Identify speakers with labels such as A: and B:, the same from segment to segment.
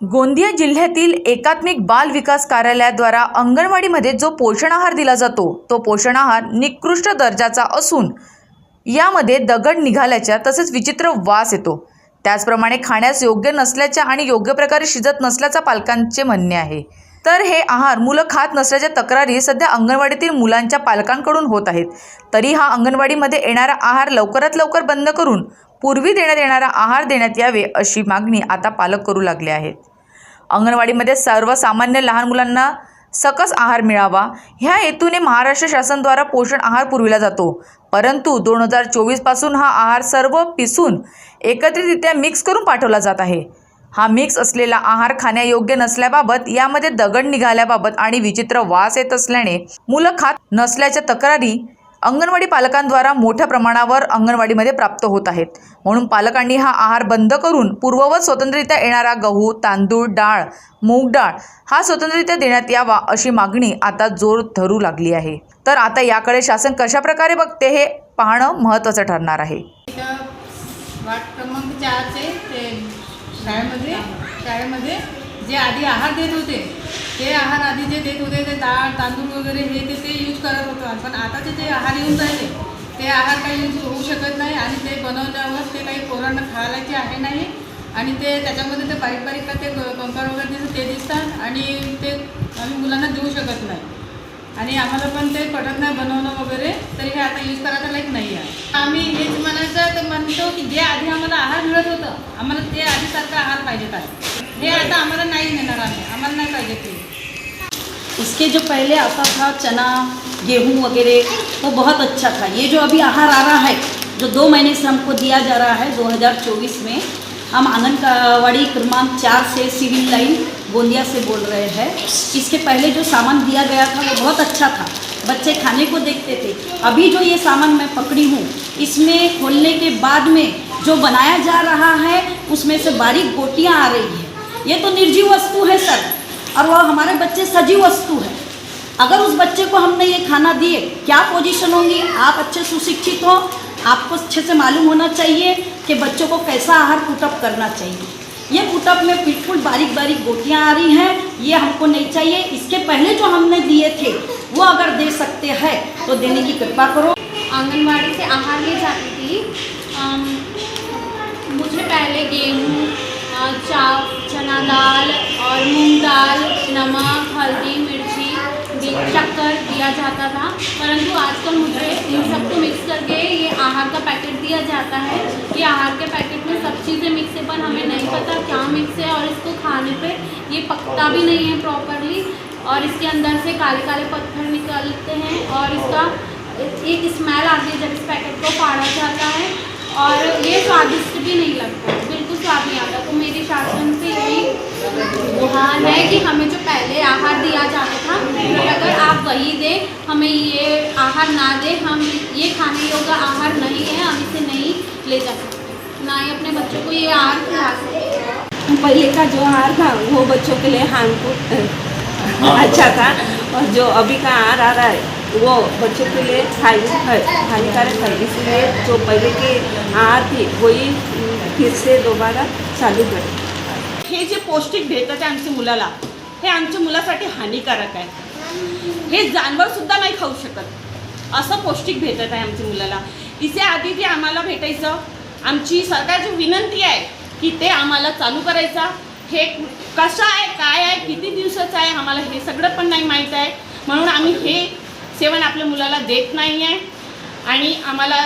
A: गोंदिया जिल्ह्यातील एकात्मिक बाल विकास कार्यालयाद्वारा अंगणवाडीमध्ये जो पोषण आहार दिला जातो तो पोषण आहार निकृष्ट दर्जाचा असून यामध्ये दगड निघाल्याच्या तसेच विचित्र वास येतो. त्याचप्रमाणे खाण्यास योग्य नसल्याच्या आणि योग्य प्रकारे शिजत नसल्याचा पालकांचे म्हणणे आहे. तर हे आहार मुलं खात नसल्याच्या तक्रारी सध्या अंगणवाडीतील मुलांच्या पालकांकडून होत आहेत. तरी हा अंगणवाडीमध्ये येणारा आहार लवकरात लवकर बंद करून पूर्वी देण्यात येणारा आहार देण्यात यावे अशी मागणी आता पालक करू लागले आहेत. अंगणवाडीमध्ये सर्वसामान्य लहान मुलांना सकस आहार मिळावा ह्या हेतूने महाराष्ट्र शासनद्वारा पोषण आहार पुरविला जातो. परंतु दोन हजार चोवीसपासून हा आहार सर्व पिसून एकत्रितरित्या मिक्स करून पाठवला जात आहे. हा मिक्स असलेला आहार खाण्यायोग्य नसल्याबाबत यामध्ये दगड निघाल्याबाबत आणि विचित्र वास येत असल्याने मुलं खात नसल्याच्या तक्रारी अंगणवाडी पालकांद्वारा मोठ्या प्रमाणावर अंगणवाडीमध्ये प्राप्त होत आहेत. म्हणून पालकांनी हा आहार बंद करून पूर्ववत स्वतंत्ररित्या येणारा गहू तांदूळ डाळ मूग डाळ हा स्वतंत्ररित्या देण्यात यावा अशी मागणी आता जोर धरू लागली आहे. तर आता याकडे शासन कशाप्रकारे बघते हे पाहणं महत्त्वाचं ठरणार आहे.
B: इथं वाट क्रमांक चारचे ते शाळेमध्ये शाळेमध्ये जे आधी आहार देत होते ते आहार आधी जे देत होते ते डाळ तांदूळ वगैरे हे ते ते यूज करत होतो पण आताचे जे आहार येऊन राहिले ते आहार काही यूज होऊ शकत नाही आणि ते बनवल्यावर ते काही पोरांना खायलाचे आहे नाही आणि ते त्याच्यामध्ये ते बारीक बारीक ते कंकर वगैरे दिसत ते दिसतात आणि ते आम्ही मुलांना देऊ शकत नाही. आणि आम्हाला पण ते पटत नाही बनवणं वगैरे तरी हे आता यूज करायचं लाईक नाही आहे. आम्ही हेच म्हणायचं तर म्हणतो की जे आधी आम्हाला आहार मिळत होतं आम्हाला ते आधीसारखं आहार पाहिजेत आहे आता
C: इसके जो पहले आता था चना, गेहूँ वगैरह, वो बहुत अच्छा था। ये जो अभी आहार आ रहा है, जो दो महीने से हमको दिया जा रहा है 2024 में, हम आंगनवाड़ी क्रमांक चार से सिविल लाइन गोंदिया से बोल रहे हैं। इसके पहले जो सामान दिया गया था, वो बहुत अच्छा था। बच्चे खाने को देखते थे। अभी जो ये सामान मैं पकड़ी हूँ, इसमें खोलने के बाद में जो बनाया जा रहा है, उसमें से बारीक गोटियाँ आ रही है। ये तो निर्जीव वस्तु है सर और वह हमारे बच्चे सजीव वस्तु है। अगर उस बच्चे को हमने ये खाना दिए क्या पोजीशन होंगी? आप अच्छे सुशिक्षित हो आपको अच्छे से मालूम होना चाहिए कि बच्चों को कैसा आहार पुटअप करना चाहिए। ये पुटअप में बिल्कुल बारीक बारीक गोटियाँ आ रही हैं ये हमको नहीं चाहिए। इसके पहले जो हमने दिए थे वो अगर दे सकते हैं तो देने की कृपा करो।
D: आंगनबाड़ी से आहार ले जाती थी। अम, मुझे पहले गेहूँ चाव चना दाल और मूंग दाल नमक, हल्दी, मिर्ची शक्कर दिया जाता था। परंतु आजकल मुझे इन सबको मिक्स करके ये आहार का पैकेट दिया जाता है। ये आहार के पैकेट में सब चीज़ें मिक्स है, पर हमें नहीं पता क्या मिक्स है और इसको खाने पे ये पकता भी नहीं है प्रॉपरली और इसके अंदर से काले काले पत्थर निकलते हैं और इसका एक स्मेल आती है जब इस पैकेट को फाड़ा जाता है और ये स्वादिष्ट भी नहीं लगता बिल्कुल स्वाद नहीं आता तो मेरी शासन से यही गुहार है कि हमें जो पहले आहार दिया जाता था तो अगर आप वही दें हमें ये आहार ना दें हम ये खाने योग्य आहार नहीं है हम इसे नहीं ले जा सकते। ना ही अपने बच्चों को ये आहार खिला सकते।
E: पहले का जो आहार था वो बच्चों के लिए हार्मफुल अच्छा था। और जो अभी का आहार आ रहा है वो बच्चों के लिए हानि- हानिकारक है। इसलिए जो पहले के आहार थी वही फिर से दोबारा चालू करें.
F: हे जे पौष्टिक भेटत आहे आमच्या मुलाला हे आमच्या मुलासाठी हानिकारक आहे. हे जानवर सुद्धा नाही खाऊ शकत. असं पौष्टिक भेटत आहे आमच्या मुलाला. इथे आधी जे आम्हाला भेटायचं आमची सरकारची विनंती आहे की ते आम्हाला चालू करायचा. हे कसं आहे काय आहे किती दिवसाचं आहे आम्हाला हे सगळं पण नाही माहीत आहे. म्हणून आम्ही हे सेवन आपल्या मुलाला देत नाही आहे आणि आम्हाला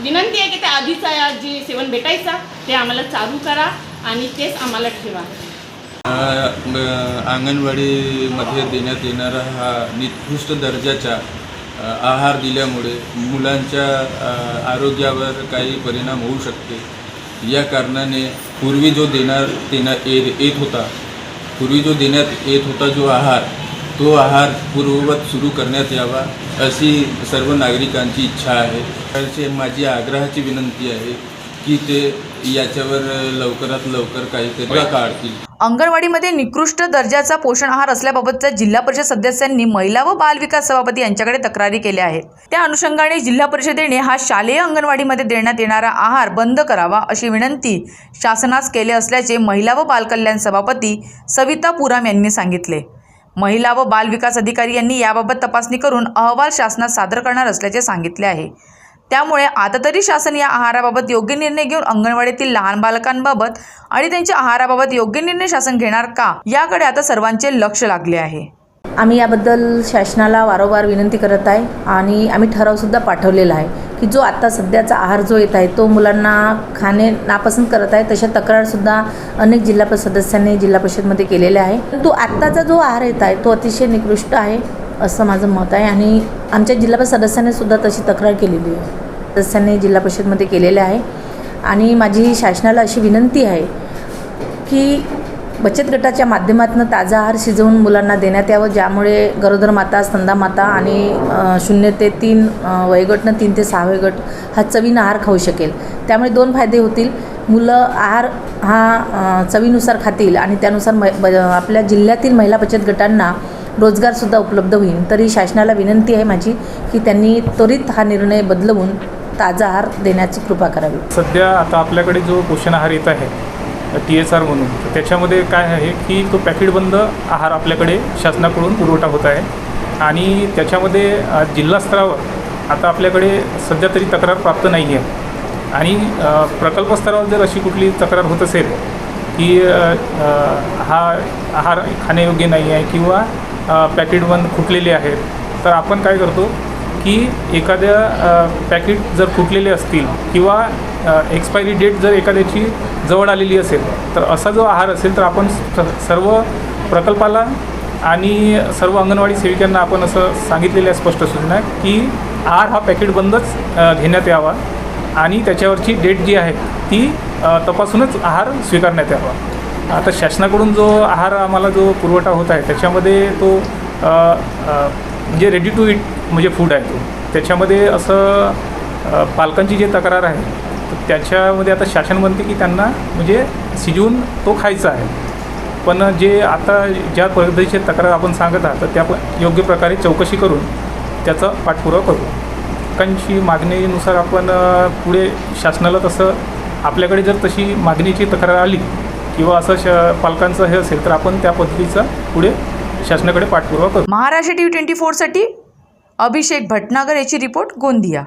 F: विनंती आहे की ते आधीचा जे सेवन भेटायचं ते आम्हाला चालू करा आणि तेच आम्हाला ठेवा.
G: अंगणवाडीमध्ये देण्यात येणारा हा निकृष्ट दर्जाचा आहार दिल्यामुळे मुलांच्या आरोग्यावर काही परिणाम होऊ शकते. या कारणाने पूर्वी जो देणार देण्यात ये येत होता पूर्वी जो देण्यात येत होता जो आहार तो आहार पूर्ववत सुरू करण्यात यावा अशी सर्व नागरिकांची इच्छा आहे. माझी आग्रहाची विनंती आहे की ते याच्यावर लवकरात लवकर काहीतरी काढतील.
A: अंगणवाडीमध्ये निकृष्ट दर्जाचा पोषण आहार असल्याबाबतच्या जिल्हा परिषद सदस्यांनी महिला व बाल विकास सभापती यांच्याकडे तक्रारी केल्या आहेत. त्या अनुषंगाने जिल्हा परिषदेने हा शालेय अंगणवाडीमध्ये देण्यात येणारा आहार बंद करावा अशी विनंती शासनास केले असल्याचे महिला व बालकल्याण सभापती सविता पुराम यांनी सांगितले. महिला व बाल विकास अधिकारी यांनी याबाबत तपासणी करून अहवाल शासनात सादर करणार असल्याचे सांगितले आहे. त्यामुळे आता तरी शासन या आहाराबाबत योग्य निर्णय घेऊन अंगणवाडीतील लहान बालकांबाबत आणि त्यांच्या आहाराबाबत योग्य निर्णय शासन घेणार का याकडे आता सर्वांचे लक्ष लागले आहे.
H: आम्ही याबद्दल शासनाला वारंवार विनंती करत आहे आणि आम्ही ठरावसुद्धा पाठवलेला आहे की जो आत्ता सध्याचा आहार जो येत आहे तो मुलांना खाणे नापसंत करत आहे तशा तक्रारसुद्धा अनेक जिल्हा परिषद सदस्यांनी जिल्हा परिषदमध्ये केलेल्या आहे परंतु आत्ताचा जो आहार येत आहे तो अतिशय निकृष्ट आहे. असं माझं मत आहे. आणि आमच्या जिल्हा परिषद सदस्यांनी सुद्धा तशी तक्रार केलेली आहे. सदस्यांनी जिल्हा परिषदमध्ये केलेलं आहे. आणि माझी शासनाला अशी विनंती आहे की बचत गटाच्या माध्यमातून ताजा आहार शिजवून मुलांना देण्यात यावं ज्यामुळे गरोदर माता स्तंदा माता आणि शून्य ते तीन वयगटनं वयोगटनं तीन ते सहा वयोगट हा चवीनं आहार खाऊ शकेल. त्यामुळे दोन फायदे होतील. मुलं आहार हा चवीनुसार खातील आणि त्यानुसार मै ब आपल्या जिल्ह्यातील महिला बचत गटांना रोजगारसुद्धा उपलब्ध होईल. तरी शासनाला विनंती आहे माझी की त्यांनी त्वरित हा निर्णय बदलवून ताजा आहार देण्याची कृपा करावी.
I: सध्या आता आपल्याकडे जो पोषण आहार येत आहे टी एस आर म्हणून तर त्याच्यामध्ये काय आहे की तो पॅकेटबंद आहार आपल्याकडे शासनाकडून पुरवठा होत आहे आणि त्याच्यामध्ये जिल्हास्तरावर आता आपल्याकडे सध्या तरी तक्रार प्राप्त नाही आहे. आणि प्रकल्प स्तरावर जर अशी कुठली तक्रार होत असेल की हा आहार खाण्यायोग्य नाही आहे किंवा पॅकेट बंद फुटलेले आहेत तर आपण काय करतो की एखाद्या पॅकेट जर फुटलेले असतील किंवा एक्सपायरी डेट जर एखाद्याची जवळ आलेली असेल तर असा जो आहार असेल तर आपण स- सर्व प्रकल्पाला आणि सर्व अंगणवाडी सेविकांना आपण असं सांगितलेलं आहे स्पष्ट सूचना की आहार हा पॅकेट बंदच घेण्यात यावा आणि त्याच्यावरची डेट जी आहे ती तपासूनच आहार स्वीकारण्यात यावा. आता शासनाकडून जो आहार आम्हाला जो पुरवठा होत आहे त्याच्यामध्ये तो म्हणजे रेडी टू इट म्हणजे फूड आहे तो. त्याच्यामध्ये असं पालकांची जी तक्रार आहे तर त्याच्यामध्ये आता शासन म्हणते की त्यांना म्हणजे शिजवून तो खायचा आहे. पण जे आता ज्या पद्धतीचे तक्रार आपण सांगत आहात तर त्या योग्य प्रकारे चौकशी करून त्याचा पाठपुरावा करू. लोकांची मागणीनुसार आपण पुढे शासनाला तसं आपल्याकडे जर तशी मागणीची तक्रार आली किंवा असं श पालकांचं हे असेल तर आपण त्या पद्धतीचा पुढे शासनाकडे पाठपुरावा करू.
A: महाराष्ट्र टी व्ही ट्वेंटी फोरसाठी अभिषेक भटनागर याची रिपोर्ट गोंदिया.